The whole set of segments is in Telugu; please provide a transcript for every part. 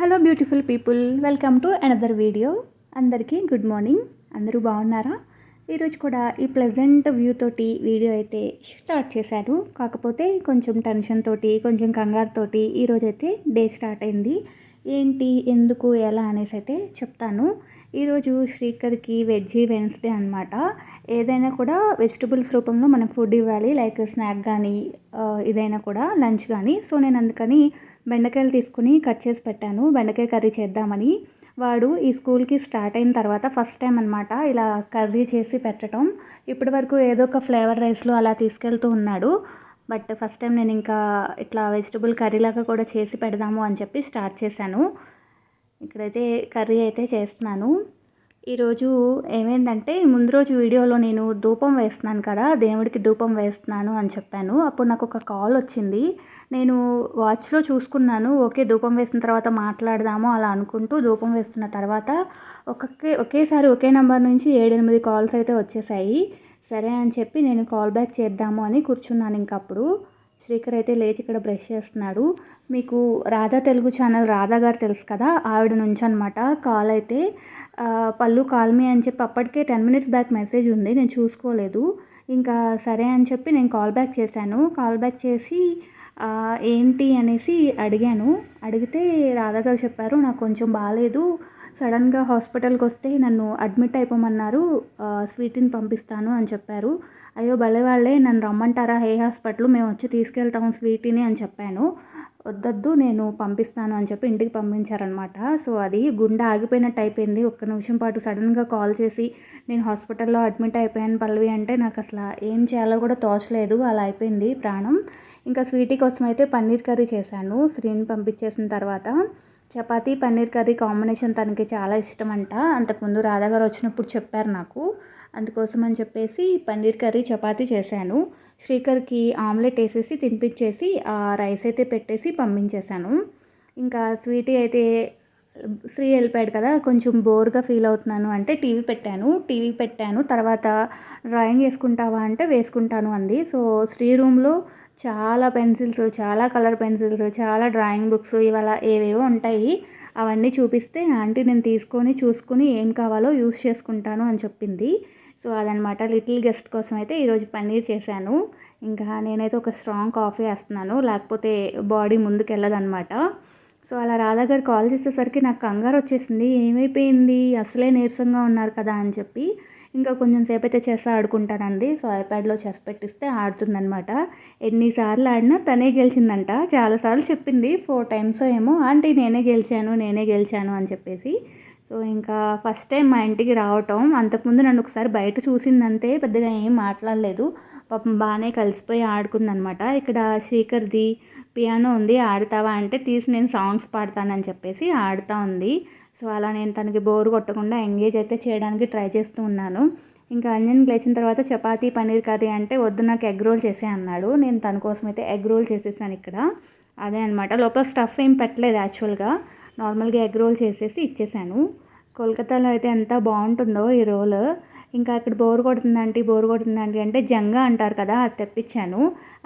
Hello beautiful people welcome to another video అందరికీ గుడ్ మార్నింగ్ అందరూ బాగున్నారా? ఈరోజు కూడా ఈ ప్లెజెంట్ వ్యూ తోటి వీడియో అయితే స్టార్ట్ చేశాను. కాకపోతే కొంచెం టెన్షన్ తోటి కొంచెం కంగారు తోటి ఈరోజు అయితే డే స్టార్ట్ అయింది. ఏంటి ఎందుకు ఎలా అనేసి అయితే చెప్తాను. ఈరోజు శ్రీకర్కి వెజ్జీ వెన్స్డే అనమాట ఏదైనా కూడా వెజిటబుల్స్ రూపంలో మనం ఫుడ్ ఇవ్వాలి. లైక్ స్నాక్ కానీ ఇదైనా కూడా లంచ్ కానీ సో నేను అందుకని బెండకాయలు తీసుకుని కట్ చేసి పెట్టాను. బెండకాయ కర్రీ చేద్దామని. వాడు ఈ స్కూల్కి స్టార్ట్ అయిన తర్వాత ఫస్ట్ టైం అనమాట ఇలా కర్రీ చేసి పెట్టడం ఇప్పటి వరకు ఏదో ఒక ఫ్లేవర్ రైస్లో అలా తీసుకెళ్తూ ఉన్నాడు. బట్ ఫస్ట్ టైం నేను ఇంకా ఇట్లా వెజిటబుల్ కర్రీలాగా కూడా చేసి పెడదాము అని చెప్పి స్టార్ట్ చేశాను. ఇక్కడైతే కర్రీ అయితే చేస్తున్నాను. ఈరోజు ఏమైందంటే ముందు రోజు వీడియోలో నేను ధూపం వేస్తున్నాను కదా దేవుడికి ధూపం వేస్తున్నాను అని చెప్పాను. అప్పుడు నాకు ఒక కాల్ వచ్చింది. నేను వాచ్లో చూసుకున్నాను ఓకే ధూపం వేసిన తర్వాత మాట్లాడదాము అలా అనుకుంటూ ధూపం వేస్తున్న తర్వాత ఒకే ఒకేసారి ఒకే నెంబర్ నుంచి ఏడెనిమిది కాల్స్ అయితే వచ్చేసాయి. సరే అని చెప్పి నేను కాల్ బ్యాక్ చేద్దాము అని కూర్చున్నాను ఇంకప్పుడు. శ్రీకర్ అయితే లేచి ఇక్కడ బ్రష్ చేస్తున్నాడు. మీకు రాధా తెలుగు ఛానల్ రాధా గారు తెలుసు కదా ఆవిడ నుంచి అనమాట కాల్ అయితే. పళ్ళు కాల్మీ అని చెప్పి అప్పటికే టెన్ మినిట్స్ బ్యాక్ మెసేజ్ ఉంది నేను చూసుకోలేదు. ఇంకా సరే అని చెప్పి నేను కాల్ బ్యాక్ చేశాను. కాల్ బ్యాక్ చేసి ఏంటి అనేసి అడిగాను. అడిగితే రాధా గారు చెప్పారు నాకు కొంచెం బాగాలేదు సడన్గా హాస్పిటల్కి వస్తే నన్ను అడ్మిట్ అయిపోమన్నారు. స్వీటిని పంపిస్తాను అని చెప్పారు. అయ్యో భలే వాళ్ళే నన్ను రమ్మంటారా? హే హాస్పిటల్ మేము వచ్చి తీసుకెళ్తాము స్వీటీని అని చెప్పాను. వద్దొద్దు నేను పంపిస్తాను అని చెప్పి ఇంటికి పంపించారనమాట సో అది గుండె ఆగిపోయినట్టు అయిపోయింది. ఒక్క నిమిషం పాటు సడన్గా కాల్ చేసి నేను హాస్పిటల్లో అడ్మిట్ అయిపోయాను పల్లవి అంటే నాకు అసలు ఏం చేయాలో కూడా తోచలేదు. అలా అయిపోయింది ప్రాణం. ఇంకా స్వీటీ కోసం అయితే పన్నీర్ కర్రీ చేశాను. శ్రీని పంపించేసిన తర్వాత చపాతీ పన్నీర్ కర్రీ కాంబినేషన్ తనకి చాలా ఇష్టం అంట అంతకుముందు రాధా గారు వచ్చినప్పుడు చెప్పారు నాకు. అందుకోసం అని చెప్పేసి పన్నీర్ కర్రీ చపాతీ చేశాను. శ్రీకర్కి ఆమ్లెట్ వేసేసి తినిపించేసి ఆ రైస్ అయితే పెట్టేసి పంపించేశాను. ఇంకా స్వీటీ అయితే శ్రీ వెళ్ళిపోయాడు కదా కొంచెం బోర్గా ఫీల్ అవుతున్నాను అంటే టీవీ పెట్టాను. టీవీ పెట్టాను తర్వాత డ్రాయింగ్ వేసుకుంటావా అంటే వేసుకుంటాను అంది. సో శ్రీ రూమ్లో చాలా పెన్సిల్స్ చాలా కలర్ పెన్సిల్స్ చాలా డ్రాయింగ్ బుక్స్ ఇవాళ ఏవేవో ఉంటాయి. అవన్నీ చూపిస్తే ఆంటీ నేను తీసుకొని చూసుకుని ఏం కావాలో యూస్ చేసుకుంటాను అని చెప్పింది. సో అదనమాట లిటిల్ గెస్ట్ కోసం అయితే ఈరోజు పన్నీర్ చేశాను. ఇంకా నేనైతే ఒక స్ట్రాంగ్ కాఫీ వేస్తున్నాను. లేకపోతే బాడీ ముందుకు వెళ్ళదనమాట సో అలా రాధాగారు కాల్ చేసేసరికి నాకు కంగారు వచ్చేసింది ఏమైపోయింది? అసలే నీరసంగా ఉన్నారు కదా అని చెప్పి ఇంకా కొంచెం సేపు అయితే చెస్ ఆడుకుంటానండి. సో ఐప్యాడ్లో చెస్ పెట్టిస్తే ఆడుతుందనమాట ఎన్నిసార్లు ఆడినా తనే గెలిచిందంట. చాలాసార్లు చెప్పింది. ఫోర్ టైమ్స్ ఏమో ఆంటీ నేనే గెలిచాను నేనే గెలిచాను అని చెప్పేసి. సో ఇంకా ఫస్ట్ టైం మా ఇంటికి రావటం. అంతకుముందు నన్ను ఒకసారి బయట చూసిందంతే. పెద్దగా ఏం మాట్లాడలేదు. పాపం బాగానే కలిసిపోయి ఆడుకుందనమాట ఇక్కడ శ్రీకర్ది పియానో ఉంది ఆడతావా? అంటే తీసి నేను సాంగ్స్ పాడతానని చెప్పేసి ఆడుతూ ఉంది. సో అలా నేను తనకి బోర్ కొట్టకుండా ఎంగేజ్ అయితే చేయడానికి ట్రై చేస్తూ ఉన్నాను. ఇంకా అంజన్ లేచిన తర్వాత చపాతీ పన్నీర్ కర్రీ అంటే వద్దు నాకు ఎగ్ రోల్ చేసే అన్నాడు. నేను తన కోసం అయితే ఎగ్ రోల్ చేసేసాను ఇక్కడ. అదే అనమాట లోపల స్టఫ్ ఏం పెట్టలేదు యాక్చువల్గా. నార్మల్గా ఎగ్ రోల్ చేసేసి ఇచ్చేసాను. కోల్కతాలో అయితే ఎంత బాగుంటుందో ఈ రోల్. ఇంకా ఇక్కడ బోర్ కొడుతుందంటే బోర్ కొడుతుందంటే అంటే జంగా అంటారు కదా అది తెప్పించాను.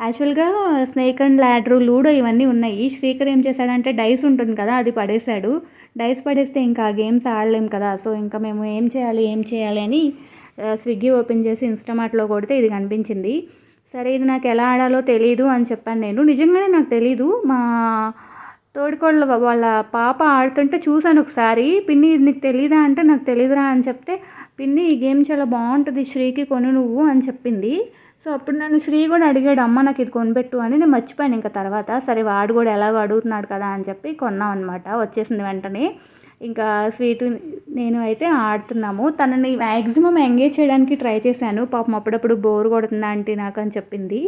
యాక్చువల్గా స్నేక్ అండ్ ల్యాడరు లూడో ఇవన్నీ ఉన్నాయి. శ్రీకర్ ఏం చేశాడంటే డైస్ ఉంటుంది కదా అది పడేశాడు. డైస్ పడేస్తే ఇంకా గేమ్స్ ఆడలేం కదా సో ఇంకా మేము ఏం చేయాలి ఏం చేయాలి అని స్విగ్గీ ఓపెన్ చేసి ఇన్స్టామార్ట్లో కొడితే ఇది కనిపించింది. సరే ఇది నాకు ఎలా ఆడాలో తెలియదు అని చెప్పాను నేను. నిజంగానే నాకు తెలీదు. మా తోడికోళ్ళ వాళ్ళ పాప ఆడుతుంటే చూశాను ఒకసారి. పిన్ని నీకు తెలీదా అంటే నాకు తెలీదురా అని చెప్తే పిన్ని ఈ గేమ్ చాలా బాగుంటుంది. శ్రీకి కొని నువ్వు అని చెప్పింది. సో అప్పుడు నన్ను శ్రీ కూడా అడిగాడు అమ్మ నాకు ఇది కొనిపెట్టు అని. నేను మర్చిపోయాను ఇంకా తర్వాత. సరే వాడు కూడా ఎలాగో అడుగుతున్నాడు కదా అని చెప్పి కొన్నాం అనమాట వచ్చేసింది వెంటనే. ఇంకా స్వీట్ నేను అయితే ఆడుతున్నాము. తనని మ్యాక్సిమం ఎంగేజ్ చేయడానికి ట్రై చేశాను. పాపం అప్పుడప్పుడు బోర్ కొడుతుంది ఆంటీ నాకు అని చెప్పింది.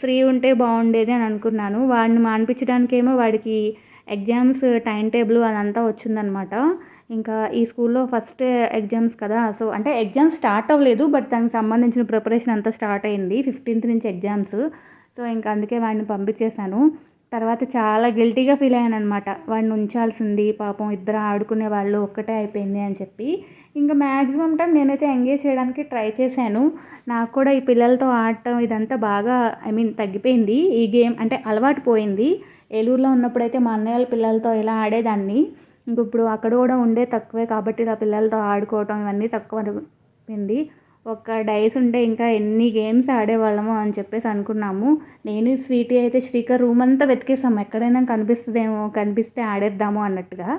శ్రీ ఉంటే బాగుండేది అని అనుకున్నాను. వాడిని మానిపించడానికేమో వాడికి ఎగ్జామ్స్ టైం టేబుల్ అదంతా వచ్చిందనమాట ఇంకా ఈ స్కూల్లో ఫస్ట్ ఎగ్జామ్స్ కదా సో అంటే ఎగ్జామ్స్ స్టార్ట్ అవ్వలేదు బట్ దానికి సంబంధించిన ప్రిపరేషన్ అంతా స్టార్ట్ అయింది ఫిఫ్టీన్త్ నుంచి ఎగ్జామ్స్. సో ఇంకా అందుకే వాడిని పంపించేశాను. తర్వాత చాలా గిల్టీగా ఫీల్ అయ్యాను అనమాట వాడిని ఉంచాల్సింది పాపం ఇద్దరు ఆడుకునే వాళ్ళు ఒక్కటే అయిపోయింది అని చెప్పి. ఇంకా మ్యాక్సిమం టైం నేనైతే ఎంగేజ్ చేయడానికి ట్రై చేశాను. నాకు కూడా ఈ పిల్లలతో ఆడటం ఇదంతా బాగా ఐ మీన్ తగ్గిపోయింది. ఈ గేమ్ అంటే అలవాటు పోయింది. ఏలూరులో ఉన్నప్పుడైతే మా అన్నయ్య వాళ్ళ పిల్లలతో ఇలా ఆడేదాన్ని. ఇప్పుడు అక్కడ కూడా ఉండే తక్కువే కాబట్టి ఇలా పిల్లలతో ఆడుకోవటం ఇవన్నీ తక్కువ అనిపింది. ఒక డైస్ ఉంటే ఇంకా ఎన్ని గేమ్స్ ఆడేవాళ్ళము అని చెప్పేసి అనుకున్నాము. నేను స్వీటీ అయితే శ్రీకర్ రూమ్ అంతా వెతికేసాము ఎక్కడైనా కనిపిస్తుందేమో కనిపిస్తే ఆడేద్దాము అన్నట్టుగా.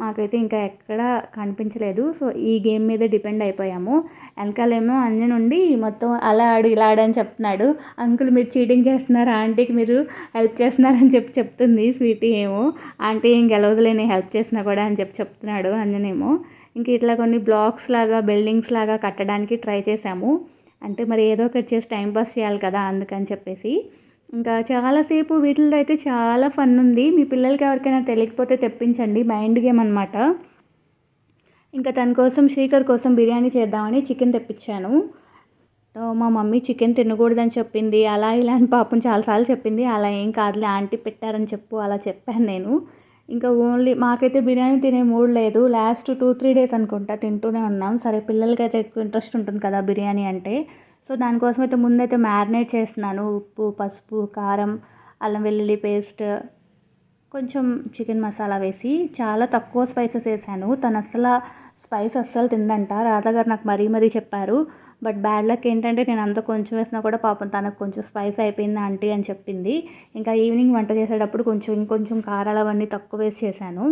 మాకైతే ఇంకా ఎక్కడ కనిపించలేదు. సో ఈ గేమ్ మీద డిపెండ్ అయిపోయాము. వెనకాలేమో అంజన్ ఉండి మొత్తం అలా ఆడు ఇలా ఆడని చెప్తున్నాడు. అంకుల్ మీరు చీటింగ్ చేస్తున్నారా? ఆంటీకి మీరు హెల్ప్ చేస్తున్నారని చెప్పి చెప్తుంది. స్వీటీ ఏమో ఆంటీ ఏం నేను హెల్ప్ చేసినా కూడా అని చెప్పి చెప్తున్నాడు అంజనేమో ఇంక ఇట్లా కొన్ని బ్లాక్స్ లాగా బిల్డింగ్స్ లాగా కట్టడానికి ట్రై చేశాము. అంటే మరి ఏదో ఒకటి చేసి టైంపాస్ చేయాలి కదా అందుకని చెప్పేసి. ఇంకా చాలాసేపు వీటిల్లో అయితే చాలా ఫన్ ఉంది. మీ పిల్లలకి ఎవరికైనా తెలియకపోతే తెప్పించండి. మైండ్ గేమ్ అనమాట ఇంకా తన కోసం శ్రీకర్ కోసం బిర్యానీ చేద్దామని చికెన్ తెప్పించాను. మా మమ్మీ చికెన్ తినకూడదని చెప్పింది. అలా ఇలా అని పాపం చాలాసార్లు చెప్పింది. అలా ఏం కాదులే ఆంటీ పెట్టారని చెప్పు అలా చెప్పాను నేను. ఇంకా ఓన్లీ మాకైతే బిర్యానీ తినే మూడ్ లేదు. లాస్ట్ టూ త్రీ డేస్ అనుకుంటా తింటూనే ఉన్నాం. సరే పిల్లలకైతే ఎక్కువ ఇంట్రెస్ట్ ఉంటుంది కదా బిర్యానీ అంటే. సో దానికోసం అయితే ముందైతే మ్యారినేట్ చేస్తున్నాను. ఉప్పు పసుపు కారం అల్లం వెల్లుల్లి పేస్ట్ కొంచెం చికెన్ మసాలా వేసి చాలా తక్కువ స్పైసెస్ వేసాను. తను అస్సలు స్పైస్ అస్సలు తిందంట. రాధా గారు నాకు మరీ మరీ చెప్పారు. బట్ బ్యాడ్ లక్ ఏంటంటే నేను అంత కొంచెం వేసినా కూడా పాపం తనకు కొంచెం స్పైస్ అయిపోయింది ఆంటీ అని చెప్పింది. ఇంకా ఈవినింగ్ వంట చేసేటప్పుడు కొంచెం ఇంకొంచెం కారాలు అవన్నీ తక్కువ వేసి చేశాను.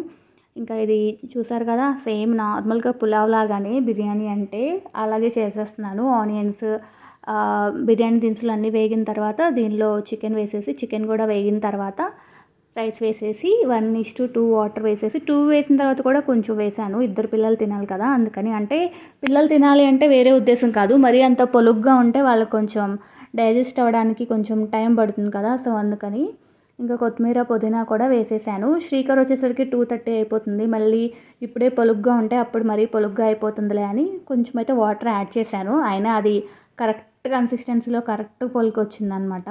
ఇంకా ఇది చూసారు కదా సేమ్ నార్మల్గా పులావ్ లాగానే బిర్యానీ అంటే అలాగే చేసేస్తున్నాను. ఆనియన్స్ బిర్యానీ దినుసులు అన్నీ వేగిన తర్వాత దీనిలో చికెన్ వేసేసి చికెన్ కూడా వేగిన తర్వాత రైస్ వేసేసి one is to two water వేసేసి టూ వేసిన తర్వాత కూడా కొంచెం వేసాను. ఇద్దరు పిల్లలు తినాలి కదా అందుకని అంటే పిల్లలు తినాలి అంటే వేరే ఉద్దేశం కాదు. మరీ అంత పొలుగ్గా ఉంటే వాళ్ళకి కొంచెం డైజెస్ట్ అవ్వడానికి కొంచెం టైం పడుతుంది కదా సో అందుకని ఇంకా కొత్తిమీర పుదీనా కూడా వేసేసాను. శ్రీకర్ వచ్చేసరికి టూ థర్టీ అయిపోతుంది. మళ్ళీ ఇప్పుడే పొలుగ్గా ఉంటే అప్పుడు మరీ పొలుగ్గా అయిపోతుందిలే అని కొంచెం అయితే వాటర్ యాడ్ చేశాను. అయినా అది కరెక్ట్ కన్సిస్టెన్సీలో కరెక్ట్ పొలికొచ్చిందనమాట.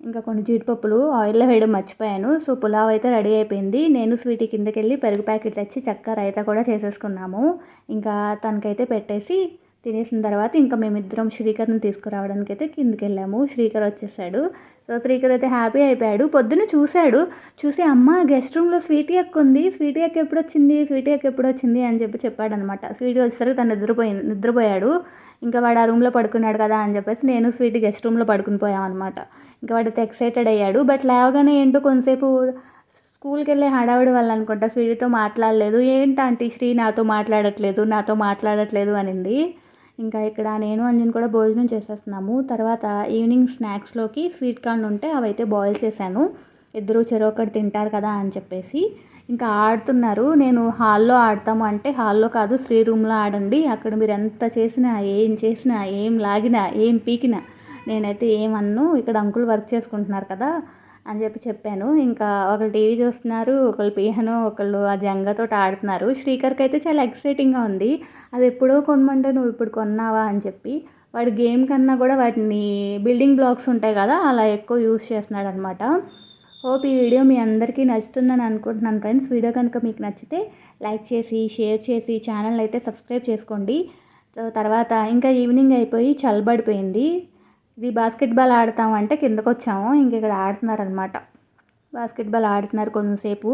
ఇంకా కొన్ని జీడిపప్పులు ఆయిల్లో వేయడం మర్చిపోయాను. సో పులావ్ అయితే రెడీ అయిపోయింది. నేను స్వీటీ కిందకి వెళ్ళి పెరుగు ప్యాకెట్ తెచ్చి చక్క రైతా కూడా చేసేసుకున్నాము. ఇంకా తనకైతే పెట్టేసి తినేసిన తర్వాత ఇంకా మేమిద్దరం శ్రీకర్ని తీసుకురావడానికి అయితే కిందకి వెళ్ళాము శ్రీకర్ వచ్చేసాడు. సో శ్రీకర్ అయితే హ్యాపీ అయిపోయాడు. పొద్దున్న చూశాడు. చూసి అమ్మ గెస్ట్ రూమ్లో స్వీటీ అక్క ఉంది. స్వీటీ అక్క ఎప్పుడు వచ్చింది స్వీటీ అక్క ఎప్పుడు వచ్చింది అని చెప్పి చెప్పాడనమాట. స్వీటీ వచ్చేసరికి తను నిద్రపోయింది నిద్రపోయాడు. ఇంకా వాడు ఆ రూమ్లో పడుకున్నాడు కదా అని చెప్పేసి నేను స్వీటీ గెస్ట్ రూమ్లో పడుకుని పోయామన్నమాట ఇంకా వాడైతే ఎక్సైటెడ్ అయ్యాడు. బట్ లేవగానే ఏంటో కొంతసేపు స్కూల్కి వెళ్ళే హడావిడి వల్ల అనుకుంటా స్వీటీతో మాట్లాడలేదు. ఏంటంటే శ్రీ? నాతో మాట్లాడట్లేదు. నాతో మాట్లాడట్లేదు అనింది. ఇంకా ఇక్కడ నేను అంజన్ కూడా భోజనం చేసేస్తున్నాము. తర్వాత ఈవినింగ్ స్నాక్స్లోకి స్వీట్ కార్న్ ఉంటే అవైతే బాయిల్ చేశాను. ఇద్దరు చెరొకటి తింటారు కదా అని చెప్పేసి. ఇంకా ఆడుతున్నారు. నేను హాల్లో ఆడతాము అంటే హాల్లో కాదు శ్రీ రూమ్లో ఆడండి. అక్కడ మీరు ఎంత చేసినా ఏం చేసినా ఏం లాగినా ఏం పీకినా నేనైతే ఏమన్ను ఇక్కడ అంకుల్ వర్క్ చేసుకుంటున్నారు కదా అని చెప్పి చెప్పాను. ఇంకా ఒకళ్ళు టీవీ చూస్తున్నారు ఒకళ్ళు పియానో ఒకళ్ళు ఆ జంగతో ఆడుతున్నారు. శ్రీకర్కి అయితే చాలా ఎక్సైటింగ్గా ఉంది. అది ఎప్పుడో కొనమంటే నువ్వు ఇప్పుడు కొన్నావా అని చెప్పి. వాడు గేమ్ కన్నా కూడా వాటిని బిల్డింగ్ బ్లాక్స్ ఉంటాయి కదా అలా ఎక్కువ యూస్ చేస్తున్నాడు అనమాట హోప్ ఈ వీడియో మీ అందరికీ నచ్చుతుందని అనుకుంటున్నాను ఫ్రెండ్స్. వీడియో కనుక మీకు నచ్చితే లైక్ చేసి షేర్ చేసి ఛానల్ అయితే సబ్స్క్రైబ్ చేసుకోండి. తర్వాత ఇంకా ఈవినింగ్ అయిపోయి చల్లబడిపోయింది. ఇది బాస్కెట్బాల్ ఆడతాం అంటే కిందకు వచ్చాము ఇంక ఇక్కడ ఆడుతున్నారనమాట. బాస్కెట్బాల్ ఆడుతున్నారు కొంతసేపు.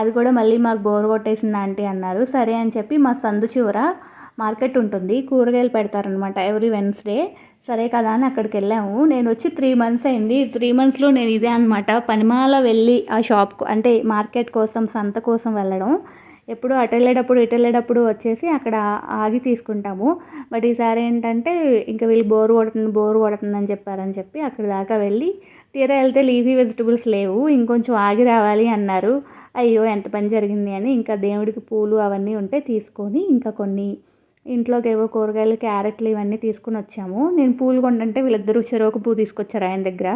అది కూడా మళ్ళీ మాకు బోర్ కొట్టేసింది ఆంటీ అన్నారు. సరే అని చెప్పి మా సందు చివర మార్కెట్ ఉంటుంది. కూరగాయలు పెడతారనమాట ఎవ్రీ వెన్స్డే సరే కదా అని అక్కడికి వెళ్ళాము. నేను వచ్చి త్రీ మంత్స్ అయింది. త్రీ మంత్స్లో నేను ఇదే అనమాట పనిమాల వెళ్ళి ఆ షాప్కు అంటే మార్కెట్ కోసం సంత కోసం వెళ్ళడం. ఎప్పుడు అటు వెళ్ళేటప్పుడు ఇటు వెళ్ళేటప్పుడు వచ్చేసి అక్కడ ఆగి తీసుకుంటాము. బట్ ఈసారి ఏంటంటే ఇంకా వీళ్ళు బోర్ కొడుతుంది బోర్ కొడుతుంది అని చెప్పారని చెప్పి అక్కడ దాకా వెళ్ళి తీరా వెళ్తే లీఫీ వెజిటబుల్స్ లేవు ఇంకొంచెం ఆగి రావాలి అన్నారు. అయ్యో ఎంత పని జరిగింది అని ఇంకా దేవుడికి పూలు అవన్నీ ఉంటే తీసుకొని ఇంకా కొన్ని ఇంట్లోకి ఏవో కూరగాయలు క్యారెట్లు ఇవన్నీ తీసుకుని వచ్చాము. నేను పూలు కొండంటే వీళ్ళిద్దరూ చెరొక పూ తీసుకొచ్చారు ఆయన దగ్గర.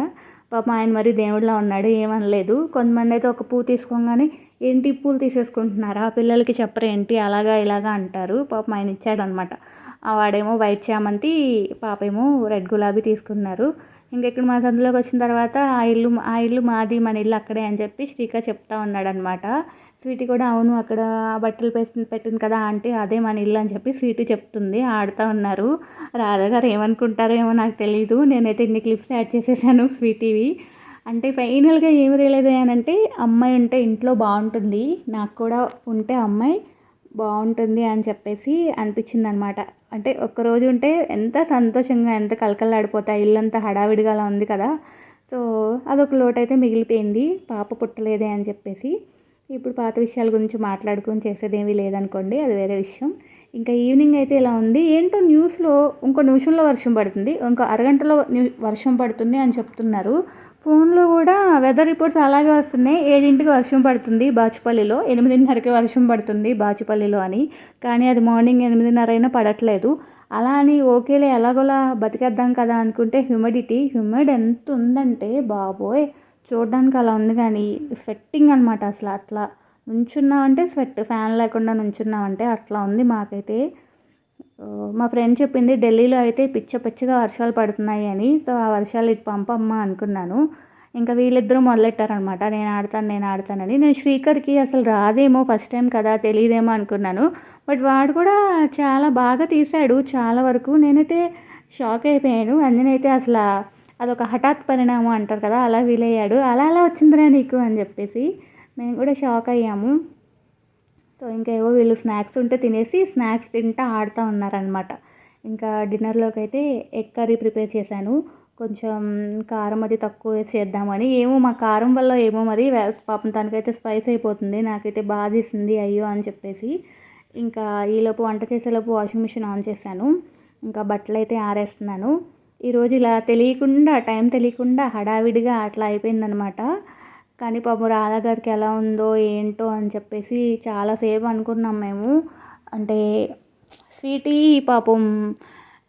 పాపం ఆయన మరి దేవుడిలా ఉన్నాడు ఏమనలేదు. కొంతమంది అయితే ఒక పూ తీసుకోగానే ఏంటి పూలు తీసేసుకుంటున్నారా? పిల్లలకి చెప్పరేంటి అలాగా ఇలాగా అంటారు. పాపం ఆయన ఇచ్చాడనమాట. వాడేమో వైట్ చామంతి పాప ఏమో రెడ్ గులాబీ తీసుకున్నారు. ఇంకెక్కడ మా సందులోకి వచ్చిన తర్వాత ఆ ఇల్లు ఆ ఇల్లు మాది మన ఇల్లు అక్కడే అని చెప్పి శ్రీకా చెప్తా ఉన్నాడనమాట. స్వీటీ కూడా అవును అక్కడ బట్టలు పెట్టి పెట్టింది కదా ఆంటీ అదే మన ఇల్లు అని చెప్పి స్వీటీ చెప్తుంది. ఆడుతూ ఉన్నారు. రాధా గారు ఏమనుకుంటారో ఏమో నాకు తెలియదు నేనైతే ఇన్ని క్లిప్స్ యాడ్ చేసేసాను స్వీటీవి. అంటే ఫైనల్గా ఏమి రియలైజ్ అయ్యానంటే అమ్మాయి ఉంటే ఇంట్లో బాగుంటుంది నాకు కూడా ఉంటే అమ్మాయి బాగుంటుంది అని చెప్పేసి అనిపించింది అనమాట అంటే ఒక్కరోజు ఉంటే ఎంత సంతోషంగా ఎంత కలకలాడిపోతాయి ఇల్లంతా హడావిడిగా అలా ఉంది కదా. సో అదొక లోటు అయితే మిగిలిపోయింది పాప పుట్టలేదే అని చెప్పేసి. ఇప్పుడు పాత విషయాల గురించి మాట్లాడుకొని చేసేదేమీ లేదనుకోండి అది వేరే విషయం. ఇంకా ఈవినింగ్ అయితే ఇలా ఉంది. ఏంటో న్యూస్లో ఇంకో నిమిషంలో వర్షం పడుతుంది ఇంకో అరగంటలో వర్షం పడుతుంది అని చెప్తున్నారు. ఫోన్లో కూడా వెదర్ రిపోర్ట్స్ అలాగే వస్తున్నాయి. ఏడింటికి వర్షం పడుతుంది బాచుపల్లిలో. ఎనిమిదిన్నరకి వర్షం పడుతుంది బాచుపల్లిలో అని. కానీ అది మార్నింగ్ ఎనిమిదిన్నర అయినా పడట్లేదు. అలా అని ఓకేలే ఎలాగోలా బతికేద్దాం కదా అనుకుంటే హ్యూమిడిటీ హ్యూమిడ్ ఎంత ఉందంటే బాబోయ్! చూడడానికి అలా ఉంది కానీ స్వెట్టింగ్ అనమాట అసలు అట్లా. నుంచున్నామంటే స్వెట్ ఫ్యాన్ లేకుండా నుంచున్నామంటే అట్లా ఉంది మాకైతే. మా ఫ్రెండ్ చెప్పింది ఢిల్లీలో అయితే పిచ్చ పిచ్చగా వర్షాలు పడుతున్నాయి అని. సో ఆ వర్షాలు ఇటు పంపమ్మా అనుకున్నాను. ఇంకా వీళ్ళిద్దరూ మొదలెట్టారనమాట నేను ఆడతాను నేను ఆడతానని నేను శ్రీకర్కి అసలు రాదేమో ఫస్ట్ టైం కదా తెలియదేమో అనుకున్నాను. బట్ వాడు కూడా చాలా బాగా తీశాడు చాలా వరకు. నేనైతే షాక్ అయిపోయాను. అంజనైతే అసలు అదొక హఠాత్ పరిణామం అంటారు కదా అలా వీలయ్యాడు. అలా అలా వచ్చిందిరా నీకు అని చెప్పేసి మేము కూడా షాక్ అయ్యాము. సో ఇంకా ఏవో వీళ్ళు స్నాక్స్ ఉంటే తినేసి స్నాక్స్ తింటా ఆడుతూ ఉన్నారనమాట ఇంకా డిన్నర్లోకి అయితే ఎగ్ కర్రీ ప్రిపేర్ చేశాను. కొంచెం కారం అది తక్కువ వేసి చేద్దామని. ఏమో మా కారం వల్ల ఏమో మరి పాపం తనకైతే స్పైస్ అయిపోతుంది. నాకైతే బాధేసింది అయ్యో అని చెప్పేసి. ఇంకా ఈలోపు వంట చేసేలోపు వాషింగ్ మిషన్ ఆన్ చేశాను. ఇంకా బట్టలు అయితే ఆరేస్తున్నాను. ఈరోజు ఇలా తెలియకుండా టైం తెలియకుండా హడావిడిగా అట్లా అయిపోయిందనమాట కానీ పాపం రాధా గారికి ఎలా ఉందో ఏంటో అని చెప్పేసి చాలాసేపు అనుకున్నాం మేము. అంటే స్వీటీ పాపం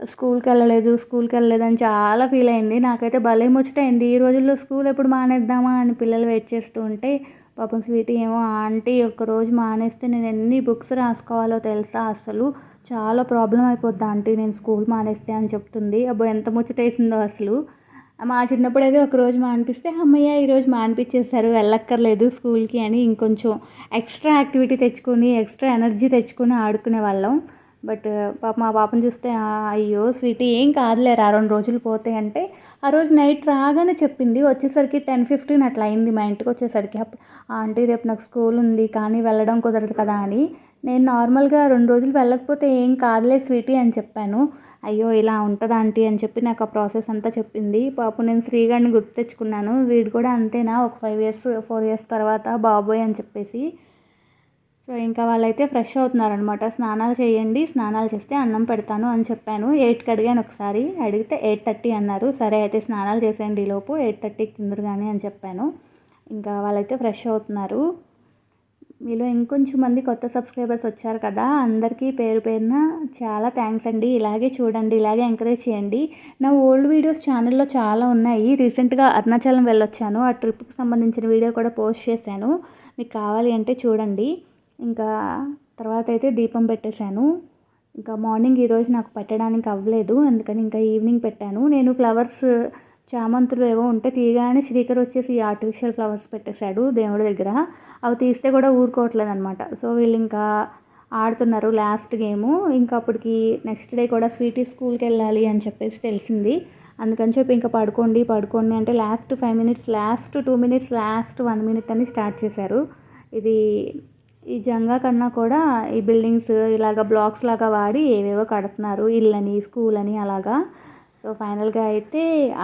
స్కూల్కి వెళ్ళలేదు స్కూల్కి వెళ్ళలేదు అని చాలా ఫీల్ అయింది. నాకైతే భలే ముచ్చటైంది ఈ రోజుల్లో స్కూల్ ఎప్పుడు మానేద్దామా అని పిల్లలు వెయిట్ చేస్తూ ఉంటే పాపం స్వీటీ ఏమో ఆంటీ ఒక్కరోజు మానేస్తే నేను ఎన్ని బుక్స్ రాసుకోవాలో తెలుసా అసలు? చాలా ప్రాబ్లం అయిపోద్ది ఆంటీ నేను స్కూల్ మానేస్తే అని చెప్తుంది. అబ్బో ఎంత ముచ్చటేసిందో అసలు. మా చిన్నప్పుడు అయితే ఒకరోజు మానిపిస్తే అమ్మయ్య ఈరోజు మానిపించేశారు వెళ్ళక్కర్లేదు స్కూల్కి అని ఇంకొంచెం ఎక్స్ట్రా యాక్టివిటీ తెచ్చుకొని ఎక్స్ట్రా ఎనర్జీ తెచ్చుకొని ఆడుకునే వాళ్ళం. బట్ పాప మా పాపను చూస్తే అయ్యో స్వీటీ ఏం కాదులేరు ఆ రెండు రోజులు పోతే అంటే ఆ రోజు నైట్ రాగానే చెప్పింది. వచ్చేసరికి టెన్ ఫిఫ్టీన్ అట్లా అయింది మా ఇంటికి వచ్చేసరికి. ఆంటీ రేపు నాకు స్కూల్ ఉంది కానీ వెళ్ళడం కుదరదు కదా అని. నేను నార్మల్గా రెండు రోజులు వెళ్ళకపోతే ఏం కాదులే స్వీటీ అని చెప్పాను. అయ్యో ఇలా ఉంటుందా ఆంటీ అని చెప్పి నాకు ఆ ప్రాసెస్ అంతా చెప్పింది. పాపం నేను శ్రీగాడిని గుర్తు తెచ్చుకున్నాను. వీడు కూడా అంతేనా? ఒక ఫైవ్ ఇయర్స్ ఫోర్ ఇయర్స్ తర్వాత బాబోయ్ అని చెప్పేసి. సో ఇంకా వాళ్ళైతే ఫ్రెష్ అవుతున్నారనమాట స్నానాలు చేయండి స్నానాలు చేస్తే అన్నం పెడతాను అని చెప్పాను. ఎయిట్కి అడిగాను ఒకసారి. అడిగితే ఎయిట్ థర్టీ అన్నారు. సరే అయితే స్నానాలు చేసేయండి ఈలోపు. ఎయిట్ థర్టీకి తిందరుగానే అని చెప్పాను. ఇంకా వాళ్ళైతే ఫ్రెష్ అవుతున్నారు. మీలో ఇంకొంచెం మంది కొత్త సబ్స్క్రైబర్స్ వచ్చారు కదా అందరికీ పేరు పేరున చాలా థ్యాంక్స్ అండి. ఇలాగే చూడండి ఇలాగే ఎంకరేజ్ చేయండి. నా ఓల్డ్ వీడియోస్ ఛానల్లో చాలా ఉన్నాయి. రీసెంట్గా అరుణాచలం వెళ్ళొచ్చాను. ఆ ట్రిప్కి సంబంధించిన వీడియో కూడా పోస్ట్ చేశాను. మీకు కావాలి అంటే చూడండి. ఇంకా తర్వాత అయితే దీపం పెట్టేశాను. ఇంకా మార్నింగ్ ఈరోజు నాకు పెట్టడానికి అవ్వలేదు. అందుకని ఇంకా ఈవినింగ్ పెట్టాను. నేను ఫ్లవర్స్ చామంతులు ఏవో ఉంటే తీయగానే శ్రీకర్ వచ్చేసి ఈ ఆర్టిఫిషియల్ ఫ్లవర్స్ పెట్టేశాడు దేవుడి దగ్గర. అవి తీస్తే కూడా ఊరుకోవట్లేదు అనమాట సో వీళ్ళు ఇంకా ఆడుతున్నారు లాస్ట్ గేము ఇంకా అప్పటికి నెక్స్ట్ డే కూడా స్వీటీ స్కూల్కి వెళ్ళాలి అని చెప్పేసి తెలిసింది. అందుకని చెప్పి ఇంకా పడుకోండి పడుకోండి అంటే last five minutes last two minutes last one minute అని స్టార్ట్ చేశారు. ఇది ఈ జంగా కన్నా కూడా ఈ బిల్డింగ్స్ ఇలాగ బ్లాక్స్ లాగా వాడి ఏవేవో కడుతున్నారు. ఇల్లని స్కూల్ అని అలాగా. సో ఫైనల్గా అయితే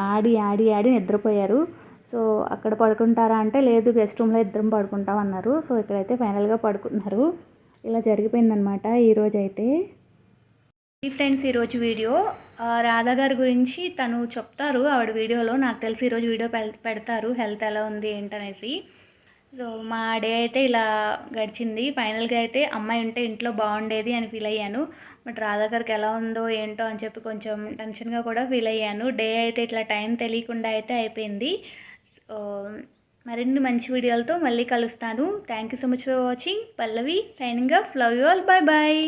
ఆడి ఆడి ఆడి నిద్రపోయారు. సో అక్కడ పడుకుంటారా అంటే లేదు గెస్ట్ రూమ్లో ఇద్దరం పడుకుంటాం అన్నారు. సో ఇక్కడైతే ఫైనల్గా పడుకున్నారు. ఇలా జరిగిపోయిందనమాట ఈరోజు అయితే ఈ ఫ్రెండ్స్ ఈరోజు వీడియో. రాధా గారి గురించి తను చెప్తారు. ఆవిడ వీడియోలో నాకు తెలిసి ఈరోజు వీడియో పెడతారు. హెల్త్ ఎలా ఉంది ఏంటనేసి. సో మా డే అయితే ఇలా గడిచింది. ఫైనల్గా అయితే అమ్మాయి ఉంటే ఇంట్లో బాగుండేది అని ఫీల్ అయ్యాను. బట్ రాధా గారికి ఎలా ఉందో ఏంటో అని చెప్పి కొంచెం టెన్షన్గా కూడా ఫీల్ అయ్యాను. డే అయితే ఇట్లా టైం తెలియకుండా అయితే అయిపోయింది. సో మరిన్ని మంచి వీడియోలతో మళ్ళీ కలుస్తాను. Thank you so much for watching. Pallavi signing off. Love you all. Bye bye